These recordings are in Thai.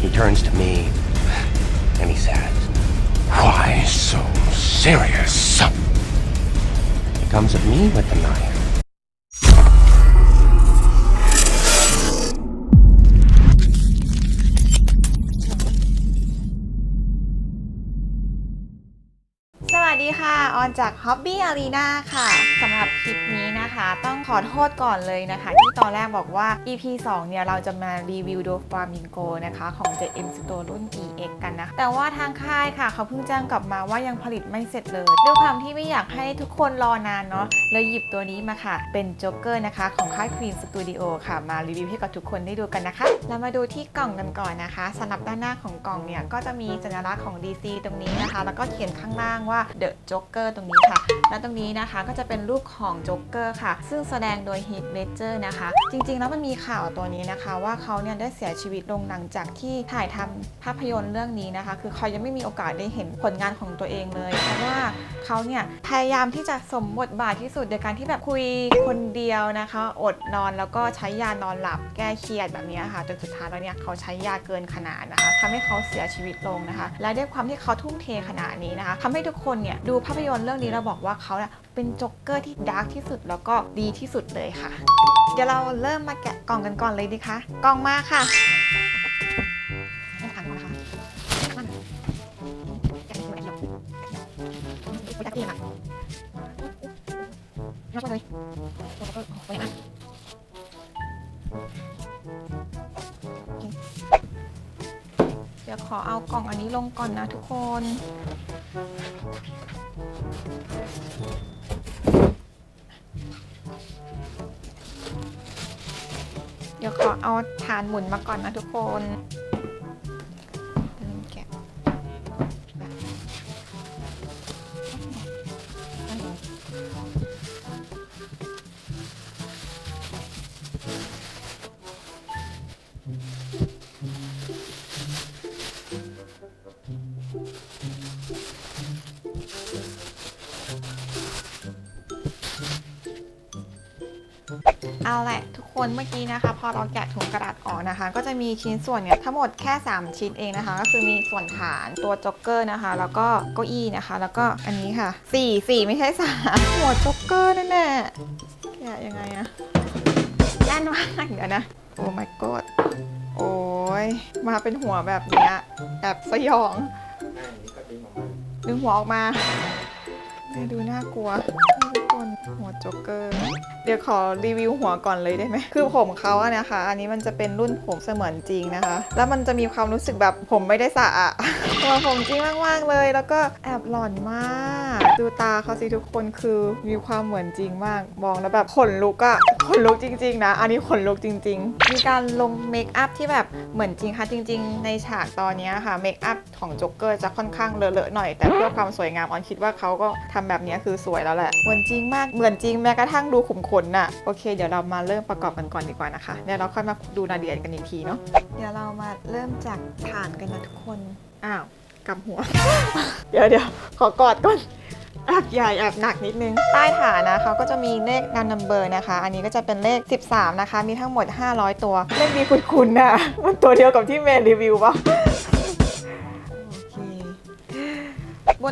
He turns to me and he says, Why so serious? He comes at me with the knife. ออนจาก Hobby Arena ค่ะสำหรับคลิปนี้นะคะ ต้องขอโทษก่อนเลยนะคะ ที่ตอนแรกบอกว่า EP 2 เนี่ย เราจะมารีวิวโดฟามิงโกนะคะ ของ JM Store รุ่น EX กันนะ แต่ว่าทางค่ายค่ะ เขาเพิ่งแจ้งกลับมาว่ายังผลิตไม่เสร็จเลยด้วยความที่ไม่อยากให้ทุกคนรอนานเนาะเลยหยิบตัวนี้มาค่ะ เป็นโจ๊กเกอร์นะคะ ของค่าย Queen Studio ค่ะ มารีวิวให้กับทุกคนได้ดูกันนะคะ เรามาดูที่กล่องกันก่อนนะคะสำหรับด้านหน้าของกล่องเนี่ยก็จะมีสัญลักษณ์ของ DC ตรงนี้นะคะ แล้วก็เขียนข้างล่างว่า The Joker ตรงนี้ค่ะ และตรงนี้นะคะก็จะเป็นรูปของโจ๊กเกอร์ค่ะ ซึ่งแสดงโดย Heath Ledger นะคะ จริงๆ แล้วมันมีข่าวตัวนี้นะคะว่าเขาเนี่ยได้เสียชีวิตลงหลังจากที่ถ่ายทำภาพยนตร์เรื่องนี้นะคะ คือเขายังไม่มีโอกาสได้เห็นผลงานของตัวเองเลยเพราะว่าเขาเนี่ยพยายามที่จะสมบทบาทที่สุดโดยการที่แบบคุยคนเดียวนะคะ อดนอนแล้วก็ใช้ยานอนหลับแก้เครียดแบบนี้ค่ะจนสุดท้ายแล้วเนี่ยเขาใช้ยาเกินขนาดนะคะทำให้เขาเสียชีวิตลงนะคะ และด้วยความที่เขาทุ่มเทขนาดนี้นะคะทำให้ทุกคนเนี่ยดูภาพยนตร์เรื่องนี้เราบอกว่าเขาเป็นจ็อกเกอร์ที่ดาร์กที่สุดแล้วก็ดีที่สุดเลยค่ะ เดี๋ยวเราเริ่มมาแกะกล่องกันก่อนเลยดีคะกล่องมาค่ะไม่ถังนะคะมันแกะไม่ได้หรอกไม่ได้หรอยกมาเลยโอ้โหโอ้ยอะเดี๋ยวขอเอากล่องอันนี้ลงก่อนนะทุกคน เดี๋ยวขอเอาฐานหมุนมาก่อนนะทุกคนเริ่มแกะ เอาแหละทุกคนเมื่อกี้นะคะ พอเราแกะถุงกระดาษออกนะคะ ก็จะมีชิ้นส่วนเนี่ยทั้งหมดแค่ 3 ชิ้นเองนะคะ ก็คือมีส่วนฐานตัวจ็อกเกอร์นะคะ แล้วก็เก้าอี้นะคะ แล้วก็อันนี้ค่ะ4 4ไม่ใช่3หัวจ็อกเกอร์แน่ๆแกะยังไงอะย่นมากเดี๋ยวนะโอ้ my god โอ้ยมาเป็นหัวแบบเนี้ยแอบสยองดึงหัวออกมาดูน่ากลัว หัวโจ๊กเกอร์เดี๋ยวขอรีวิวหัวก่อนเลยได้ไหมคือผมเขาอะนะคะ อันนี้มันจะเป็นรุ่นผมเสมือนจริงนะคะ แล้วมันจะมีความรู้สึกแบบผมไม่ได้สระอะ ตัวผมจริงมากๆเลย แล้วก็แอบหลอนมาก ดูตาเขาสิทุกคนคือมีความเหมือนจริงมาก มองแล้วแบบขนลุกอะขนลุกจริง ๆ นะ อันนี้ขนลุกจริง ๆ มีการลงเมคอัพที่แบบเหมือนจริงค่ะจริง ๆ ในฉากตอนเนี้ยค่ะเมคอัพของโจ๊กเกอร์จะค่อนข้างเลอะๆหน่อย แต่เพื่อความสวยงามออนคิดว่าเขาก็ทำแบบเนี้ยคือสวยแล้วแหละเหมือนจริงมากเหมือนจริงแม้กระทั่งดูขุมขนน่ะโอเค เดี๋ยวเรามาเริ่มประกอบกันก่อนดีกว่านะคะเดี๋ยวเราค่อยมาดูรายละเอียดกันอีกทีเนาะเดี๋ยวเรามาเริ่มจากฐานกันนะทุกคนอ้าว กำหัว เดี๋ยวเดี๋ยวขอกอดก่อนแอบใหญ่แอบหนักนิดนึง ใต้ฐานนะเขาก็จะมีเลขนันนัมเบอร์นะคะ อันนี้ก็จะเป็นเลข 13 นะคะ มีทั้งหมด 500 ตัว เลขนี้คุ้นๆนะมันตัวเดียวกับที่เมย์รีวิวปะ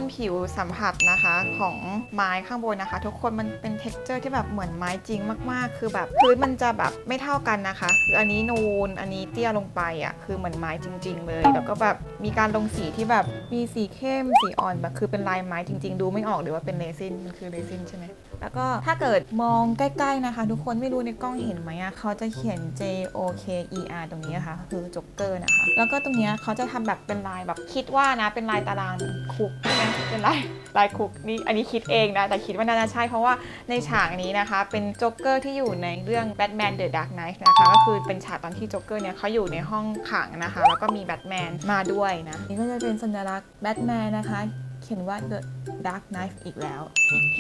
นผิวสัมผัสนะคะของไม้ข้างบนนะคะ ทุกคนมันเป็น t e x t อร์ที่แบบเหมือนไม้จริงมากๆ คือแบบพื้นมันจะแบบไม่เท่ากันนะคะคืออันนี้นูนอันนี้เตี้ยลงไปอะคือเหมือนไม้จริง ๆ เลย แล้วก็แบบมีการลงสีที่แบบมีสีเข้มสีอ่อนแบบคือเป็นลายไม้จริง ๆ ดูไม่ออกเลยว่าเป็นเรซินมันคือเรซินใช่ไหมแล้วก็ถ้าเกิดมองใกล้ ๆนะคะ ทุกคนไม่รู้ในกล้องเห็นไหมอะเขาจะเขียน J O K E R ตรงนี้นะคะคือจ็อกเกอร์นะคะ แล้วก็ตรงเนี้ยเขาจะทำแบบเป็นลายแบบคิดว่านะเป็นลายตารางคุกใช่ไหมเป็นลายลายคุกนี่อันนี้คิดเองนะ แต่คิดว่าน่าจะใช่เพราะว่าในฉากนี้นะคะ เป็นจ็อกเกอร์ที่อยู่ในเรื่อง Batman The Dark Knight นะคะ ก็คือเป็นฉากตอนที่จ็อกเกอร์เนี่ยเขาอยู่ในห้องขังนะคะ แล้วก็มีแบทแมนมาด้วยนะ นี่ก็จะเป็นสัญลักษณ์แบทแมนนะคะเขียนว่า The Dark Knight อีกแล้วโอเค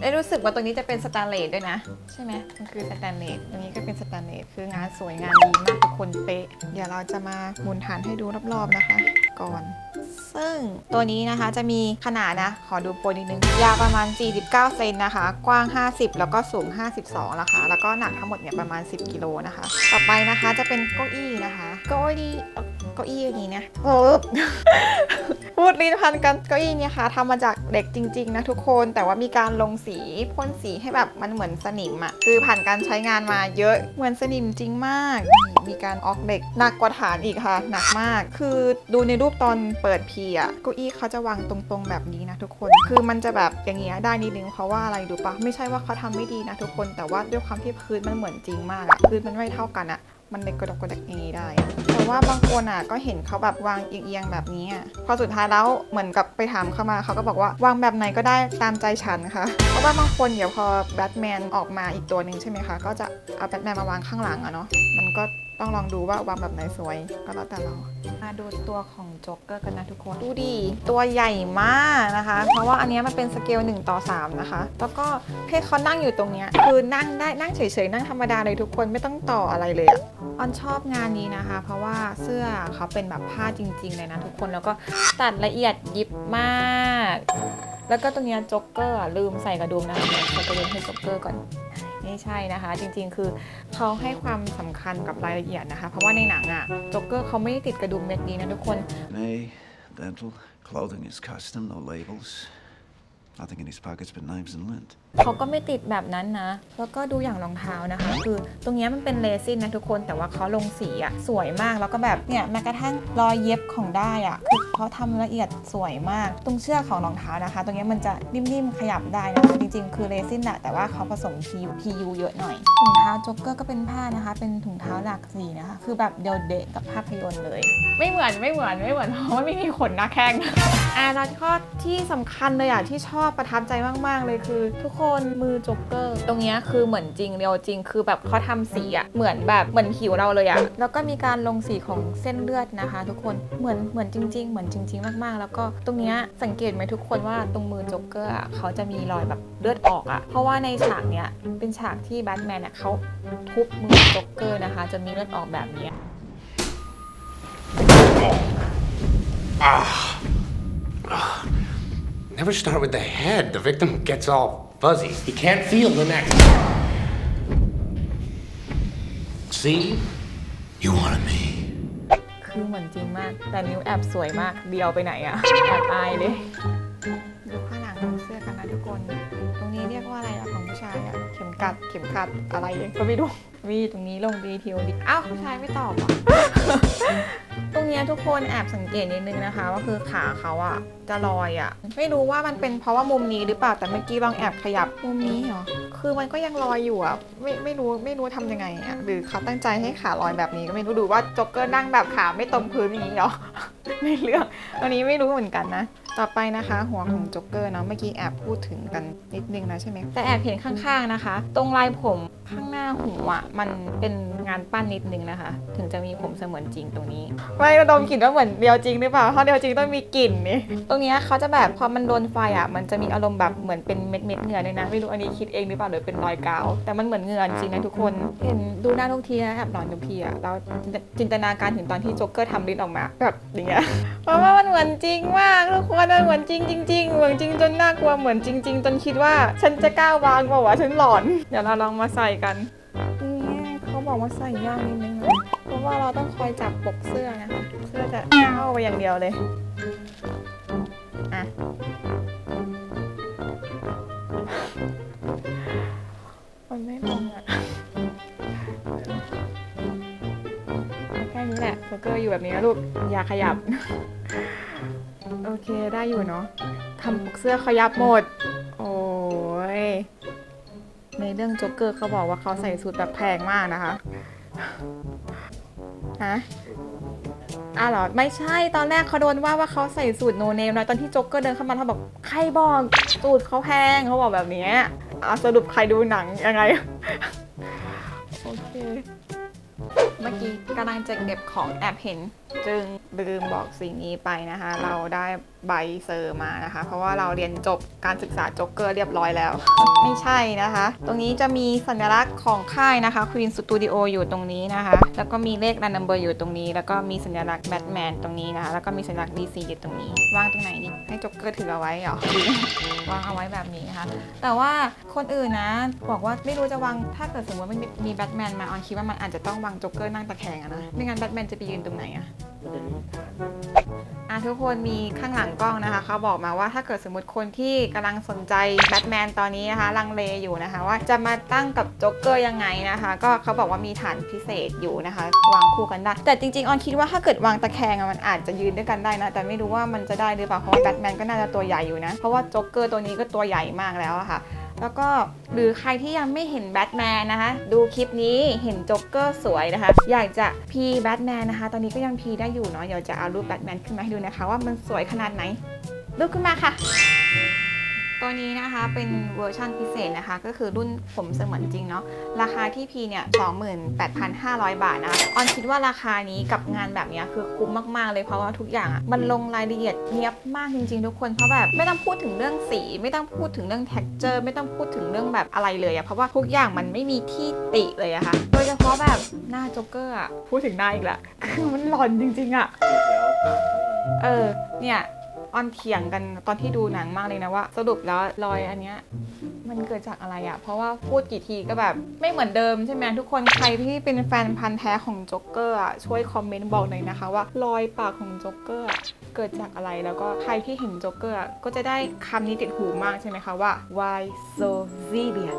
ได้รู้สึกว่าตรงนี้จะเป็นสแตนเลสด้วยนะ ใช่ไหมมันคือสแตนเลสตรงนี้ก็เป็นสแตนเลสคืองานสวยงานดีมากทุกคนเป๊ะ เดี๋ยวเราจะมาหมุนฐานให้ดูรอบๆนะคะ ก่อน ซึ่งตัวนี้นะคะจะมีขนาดนะ ขอดูโปรนิดนึง ยาวประมาณ 49 เซนนะคะ กว้าง 50 แล้วก็สูง 52นะคะ แล้วก็หนักทั้งหมดเนี่ยประมาณ 10 กิโลนะคะ ต่อไปนะคะจะเป็นเก้าอี้นะคะ เก้าอี้ เก้าอี้อย่างนี้เนี่ยปึ๊บ พูดลิ้นพันกันเก้าอี้เนี่ยค่ะทำมาจากเหล็กจริง ๆ นะทุกคน แต่ว่ามีการลงสีพ่นสีให้แบบมันเหมือนสนิมอะคือผ่านการใช้งานมาเยอะเหมือนสนิมจริงมาก มีการออกเหล็กหนักกว่าฐานอีกค่ะ หนักมาก คือดูในรูปตอนเปิดพีอะเก้าอี้เขาจะวางตรงๆแบบนี้นะทุกคน คือมันจะแบบอย่างเงี้ยได้นิดนึงเพราะว่าอะไรดูปะไม่ใช่ว่าเขาทำไม่ดีนะทุกคน แต่ว่าด้วยความที่พื้นมันเหมือนจริงมากอะพื้นมันไม่เท่ากันอะ มันเลยกระดกกระดกอย่างนี้ได้ แต่ว่าบางคนอะก็เห็นเขาแบบวางเอียงๆแบบนี้อะพอสุดท้ายแล้วเหมือนกับไปถามเขามาเขาก็บอกว่าวางแบบไหนก็ได้ตามใจฉันค่ะ เพราะว่าบางคนเดี๋ยวพอแบทแมนออกมาอีกตัวหนึ่งใช่ไหมคะ ก็จะเอาแบทแมนมาวางข้างหลังอะเนาะ มันก็ ต้องลองดูว่าวางแบบไหนสวยก็แล้วแต่เรา มาดูตัวของโจ๊กเกอร์กันนะทุกคน ดูดิ ตัวใหญ่มากนะคะ เพราะว่าอันเนี้ยมันเป็นสเกล1ต่อ3นะคะ แล้วก็ให้เขานั่งอยู่ตรงเนี้ยคือนั่งได้นั่งเฉยๆ นั่งธรรมดาเลยทุกคนไม่ต้องต่ออะไรเลยอะออนชอบงานนี้นะคะ เพราะว่าเสื้อเขาเป็นแบบผ้าจริง ๆ เลยนะทุกคนแล้วก็ตัดละเอียดยิบมาก แล้วก็ตรงเนี้ยโจ๊กเกอร์อะลืมใส่กระดุมนะคะเดี๋ยวใส่กระดุมให้โจ๊กเกอร์ก่อน ไม่ใช่นะคะ จริงๆ คือเขาให้ความสำคัญกับรายละเอียดนะคะ เพราะว่าในหนังอะโจ๊กเกอร์เขาไม่ได้ติดกระดุมเม็ดนี้นะทุกคน May, dental, clothing is custom, no labels. Nothing in his pockets but knives and lint. เขาก็ไม่ติดแบบนั้นนะ แล้วก็ดูอย่างรองเท้านะคะ คือตรงเนี้ยมันเป็นเรซินนะทุกคนแต่ว่าเขาลงสีอะสวยมากแล้วก็แบบเนี่ยแม้กระทั่งรอยเย็บของได้อะคือเขาทำละเอียดสวยมาก ตรงเชือกของรองเท้านะคะ ตรงเนี้ยมันจะนิ่มๆขยับได้นะคะจริง ๆ คือเรซินแหละแต่ว่าเขาผสม PU PU เยอะหน่อยถุงเท้าจ็อกเกอร์ก็เป็นผ้านะคะ เป็นถุงเท้าหลากสีนะคะ คือแบบเดียวเดะกับภาพยนตร์เลย ไม่เหมือนไม่เหมือนไม่เหมือนเพราะว่าไม่มีขนหน้าแข้งอ่าแล้วก็ที่สำคัญเลยอะที่ชอบประทับใจมากๆเลยคือ ทุกคนมือโจ๊กเกอร์ ตรงเนี้ยคือเหมือนจริงเรียวจริง คือแบบเขาทำสีอะเหมือนแบบเหมือนผิวเราเลยอะแล้วก็มีการลงสีของเส้นเลือดนะคะ ทุกคนเหมือนเหมือนจริง ๆ เหมือนจริง ๆ มากๆ แล้วก็ตรงเนี้ยสังเกตไหมทุกคนว่าตรงมือโจ๊กเกอร์อะเขาจะมีรอยแบบเลือดออกอะเพราะว่าในฉากเนี้ยเป็นฉากที่แบทแมนเนี่ยเขาทุบมือโจ๊กเกอร์นะคะจนมีเลือดออกแบบเนี้ย Never start with the head. The victim gets all fuzzy. He can't feel the neck. See? You wanted me. คือเหมือนจริงมาก แต่นิ้วแอบสวยมาก เดียวไปไหนอะแอบอายเลย ทุกคน ตรงนี้เรียกว่าอะไรอะของผู้ชายอะเข็มกัดเข็มขัดอะไรก็ไม่รู้มีตรงนี้ลงดีทีโอดีอ้าวผู้ชายไม่ตอบอะตรงเนี้ยทุกคนแอบสังเกตนิดนึงนะคะว่าคือขาเขาอะจะลอยอะไม่รู้ว่ามันเป็นเพราะว่ามุมนี้หรือเปล่าแต่เมื่อกี้ลองแอบขยับมุมนี้เหรอคือมันก็ยังลอยอยู่อะไม่ไม่รู้ไม่รู้ทำยังไงอะหรือเขาตั้งใจให้ขาลอยแบบนี้ก็ไม่รู้ดูว่าจ็อกเกอร์นั่งแบบขาไม่ตรงพื้นอย่างนี้เหรอไม่เรื่องอันนี้ไม่รู้เหมือนกันนะ ต่อไปนะคะหัวของจ็อกเกอร์เนาะเมื่อกี้แอบพูดถึงกันนิดนึงนะใช่ไหมแต่แอบเห็นข้างๆนะคะ ตรงลายผมข้างหน้าหัวมันเป็น งานปั้นนิดนึงนะคะ ถึงจะมีผมเสมือนจริงตรงนี้ ไม่ระดมกลิ่นว่าเหมือนเดียวจริงหรือเปล่าเพราะเดียวจริงต้องมีกลิ่นนี่ตรงเนี้ยเขาจะแบบพอมันโดนไฟอะมันจะมีอารมณ์แบบเหมือนเป็นเม็ดเม็ดๆเหงื่อเลยนะไม่รู้อันนี้คิดเองหรือเปล่าหรือเป็นรอยกาว แต่มันเหมือนเหงื่อจริงนะทุกคน เห็นดูหน้าทุกทีนะแอบหลอนทุกทีอะเราจินตนาการถึงตอนที่โจ๊กเกอร์ทำลิ้นออกมาแบบอย่างเงี้ยเพราะว่ามันเหมือนจริงมากทุกคนมันเหมือนจริงจริงๆเหมือนจริงจนน่ากลัวเหมือนจริง ๆ จนคิดว่าฉันจะกล้าวางเปล่าวะฉันหลอน เดี๋ยวเราลองมาใส่กันนี่เขา บอกว่าใส่ยากนิดนึงนะเพราะว่าเราต้องคอยจับปกเสื้อนะคะเสื้อจะเข้าไปอย่างเดียวเลยอะมันไม่ลงอะแค่นี้แหละโซเกอร์อยู่แบบนี้นะลูกอย่าขยับ โอเคได้อยู่เนาะทำปกเสื้อขยับหมด ในเรื่องโจ๊กเกอร์เขาบอกว่าเขาใส่สูทแบบแพงมากนะคะฮะอ้าวเหรอ ไม่ใช่ตอนแรกเขาโดนว่าว่าเขาใส่สูตรโนเนมนะตอนที่โจ๊กเกอร์เดินเข้ามาเขาบอกใครบอกสูตรเขาแพงเขาบอกแบบนี้อะสรุปใครดูหนังยังไงโอเค เมื่อกี้กำลังจะเก็บของแอบเห็น จึงลืมบอกสิ่งนี้ไปนะคะ เราได้ใบเซอร์มานะคะ เพราะว่าเราเรียนจบการศึกษาโจ๊กเกอร์เรียบร้อยแล้ว ไม่ใช่นะคะ ตรงนี้จะมีสัญลักษณ์ของค่ายนะคะ Queen Studio อยู่ตรงนี้นะคะ แล้วก็มีเลขรันนัมเบอร์อยู่ตรงนี้ แล้วก็มีสัญลักษณ์แบทแมนตรงนี้นะคะ แล้วก็มีสัญลักษณ์ DC อยู่ตรงนี้ วางตรงไหนนี่ให้โจ๊กเกอร์ถือเอาไว้เหรอ วางเอาไว้แบบนี้นะคะ แต่ว่าคนอื่นนะ บอกว่าไม่รู้จะวาง ถ้าเกิดสมมติว่าไม่มีมีแบทแมนมาออนคิดว่ามันอาจจะต้องวางโจ๊กเกอร์นั่งตะแคงอะนะ ไม่งั้นแบทแมนจะไปยืนตรงไหนอะมันจะมีฐานอะทุกคนมีข้างหลังกล้องนะคะเขาบอกมาว่าถ้าเกิดสมมติคนที่กำลังสนใจแบทแมนตอนนี้นะคะ ลังเลอยู่นะคะ ว่าจะมาตั้งกับโจ๊กเกอร์ยังไงนะคะ ก็เขาบอกว่ามีฐานพิเศษอยู่นะคะ วางคู่กันได้ แต่จริงๆออนคิดว่าถ้าเกิดวางตะแคงอะมันอาจจะยืนด้วยกันได้นะ แต่ไม่รู้ว่ามันจะได้หรือเปล่าเพราะว่าแบทแมนก็น่าจะตัวใหญ่อยู่นะเพราะว่าโจ๊กเกอร์ตัวนี้ก็ตัวใหญ่มากแล้วอะค่ะ แล้วก็หรือใครที่ยังไม่เห็นแบทแมนนะคะ ดูคลิปนี้เห็นโจ๊กเกอร์สวยนะคะ อยากจะพีแบทแมนนะคะ ตอนนี้ก็ยังพีได้อยู่เนาะเดี๋ยวจะเอารูปแบทแมนขึ้นมาให้ดูนะคะ ว่ามันสวยขนาดไหนรูปขึ้นมาค่ะ ตัวนี้นะคะเป็นเวอร์ชั่นพิเศษนะคะ ก็คือรุ่นผมเสมือนจริงเนาะราคาที่พีเนี่ย 28,500 บาทนะคะออนคิดว่าราคานี้กับงานแบบเนี้ยคือคุ้มมากๆเลยเพราะว่าทุกอย่างอะมันลงรายละเอียดเนียบมากจริงๆทุกคนเพราะแบบไม่ต้องพูดถึงเรื่องสี ไม่ต้องพูดถึงเรื่อง texture ไม่ต้องพูดถึงเรื่องแบบอะไรเลยอะเพราะว่าทุกอย่างมันไม่มีที่ติเลยอะค่ะโดยเฉพาะแบบหน้าโจ๊กเกอร์อะพูดถึงหน้าอีกละคือมันหลอนจริงๆอะเออเนี่ย ออนเถียงกันตอนที่ดูหนังมากเลยนะว่า สรุปแล้วรอยอันเนี้ยมันเกิดจากอะไรอะเพราะว่าพูดกี่ทีก็แบบไม่เหมือนเดิมใช่ไหมทุกคนใครที่เป็นแฟนพันธ์แท้ของโจ๊กเกอร์อะช่วยคอมเมนต์บอกหน่อยนะคะว่ารอยปากของโจ๊กเกอร์อะเกิดจากอะไรแล้วก็ใครที่เห็นโจ๊กเกอร์อะก็จะได้คำนี้ติดหูมากใช่ไหมคะว่า why so serious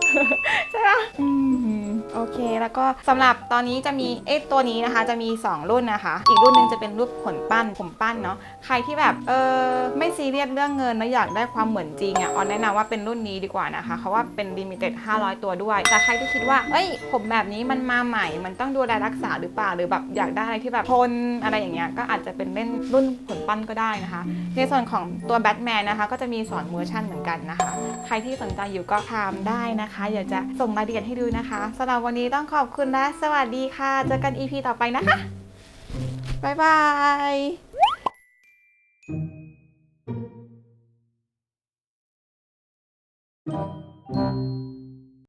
ใช่ปะอืม โอเค แล้วก็สำหรับตอนนี้จะมีเอ๊ะตัวนี้นะคะ จะมี 2 รุ่นนะคะ อีกรุ่นหนึงจะเป็นรูปขนปั้นผมปั้นเนาะใครที่แบบเออไม่ซีเรียสเรื่องเงินแล้วอยากได้ความเหมือนจริงอะออนแนะนำว่าเป็นรุ่นนี้ดีกว่านะคะเพราะว่าเป็นลิมิเต็ด500 ตัวด้วย แต่ใครที่คิดว่าเอ้ย ผมแบบนี้มันมาใหม่ มันต้องดูแลรักษาหรือเปล่าหรือแบบอยากได้อะไรที่แบบทนอะไรอย่างเงี้ยก็อาจจะเป็นเล่นรุ่นขนปั้นก็ได้นะคะ ในส่วนของตัวแบทแมนนะคะ ก็จะมีสอนเวอร์ชั่นเหมือนกันนะคะ ใครที่สนใจอยู่ก็ทำได้นะคะอยากจะส่งรายละเอียดให้ดูนะคะสำหรับวันนี้ต้องขอบคุณและสวัสดีค่ะ เจอกัน EP ต่อไปนะคะ บ๊ายบาย